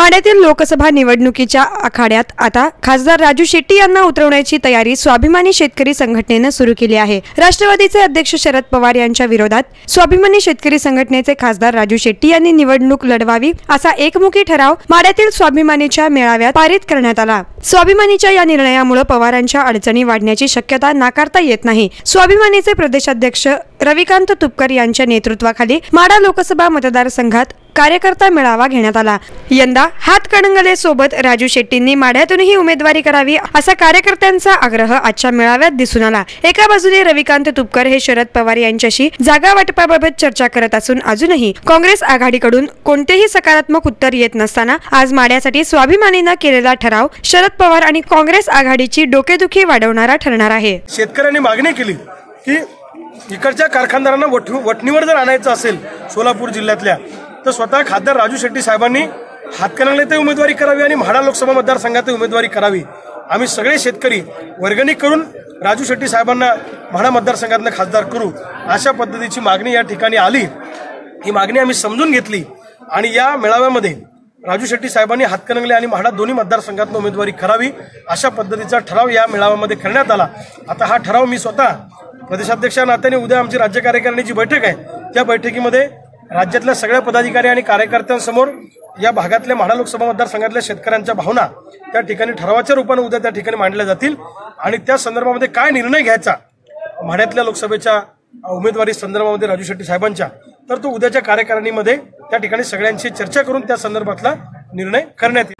माड्यातील लोकसभा निवडणुकीच्या आखाड्यात आता खासदार राजू शेट्टी यांना उतरवण्याची तयारी स्वाभिमानी शेतकरी संघटनेनं सुरू केली आहे. राष्ट्रवादीचे अध्यक्ष शरद पवार यांच्या विरोधात स्वाभिमानी शेतकरी संघटनेचे खासदार राजू शेट्टी यांनी निवडणूक लढवावी असा एकमुखी ठराव माड्यातील स्वाभिमानीच्या मेळाव्यात पारित करण्यात आला. स्वाभिमानीच्या या निर्णयामुळे पवारांच्या अडचणी वाढण्याची शक्यता नाकारता येत नाही. स्वाभिमानीचे प्रदेशाध्यक्ष रविकांत तुपकर यांच्या नेतृत्वाखाली माडा लोकसभा मतदारसंघात कार्यकर्ता मेळावा घेण्यात आला. यंदा हातकणंगले सोबत राजू शेट्टींनी माढ्यातूनही उमेदवारी करावी असा कार्यकर्त्यांचा आग्रह आजच्या मेळाव्यात दिसून आला. एका बाजूने रविकांत तुपकर हे शरद पवार यांच्याशी जागा वाटपाबाबत चर्चा करत असून अजूनही काँग्रेस आघाडीकडून कोणतेही सकारात्मक उत्तर येत नसताना आज माढ्यासाठी स्वाभिमानीनं केलेला ठराव शरद पवार आणि काँग्रेस आघाडीची डोकेदुखी वाढवणारा ठरणार आहे. शेतकऱ्यांनी मागणी केली की इकडच्या कारखानदारांना वटणीवर जर आणायचं असेल सोलापूर जिल्ह्यातल्या तर स्वतः खासदार राजू शेट्टी साहेबांनी हातकणंगले ते उमेदवारी करावी आणि म्हाडा लोकसभा मतदारसंघात उमेदवारी करावी. आम्ही सगळे शेतकरी वर्गणी करून राजू शेट्टी साहेबांना म्हाडा मतदारसंघातनं खासदार करू. अशा पद्धतीची मागणी या ठिकाणी आली. ही मागणी आम्ही समजून घेतली आणि या मेळाव्यामध्ये राजू शेट्टी साहेबांनी हातकणंगले आणि म्हाडा दोन्ही मतदारसंघातनं उमेदवारी करावी अशा पद्धतीचा ठराव या मेळाव्यामध्ये करण्यात आला. आता हा ठराव मी स्वतः प्रदेशाध्यक्षा नात्याने उद्या आमची राज्य कार्यकारिणीची बैठक आहे. त्या बैठकीमध्ये राज्यातल्या सगळ्या पदाधिकारी आणि कार्यकर्त्यांसमोर या भागातल्या म्हाडा लोकसभा मतदारसंघातल्या शेतकऱ्यांच्या भावना त्या ठिकाणी ठरावाच्या रूपाने उद्या त्या ठिकाणी मांडल्या जातील. आणि त्या संदर्भामध्ये काय निर्णय घ्यायचा? म्हाड्यातल्या लोकसभेच्या उमेदवारी संदर्भामध्ये राजू शेट्टी साहेबांच्या तर तो उद्याच्या कार्यकारिणीमध्ये त्या ठिकाणी सगळ्यांशी चर्चा करून त्या संदर्भातला निर्णय करण्यात येईल.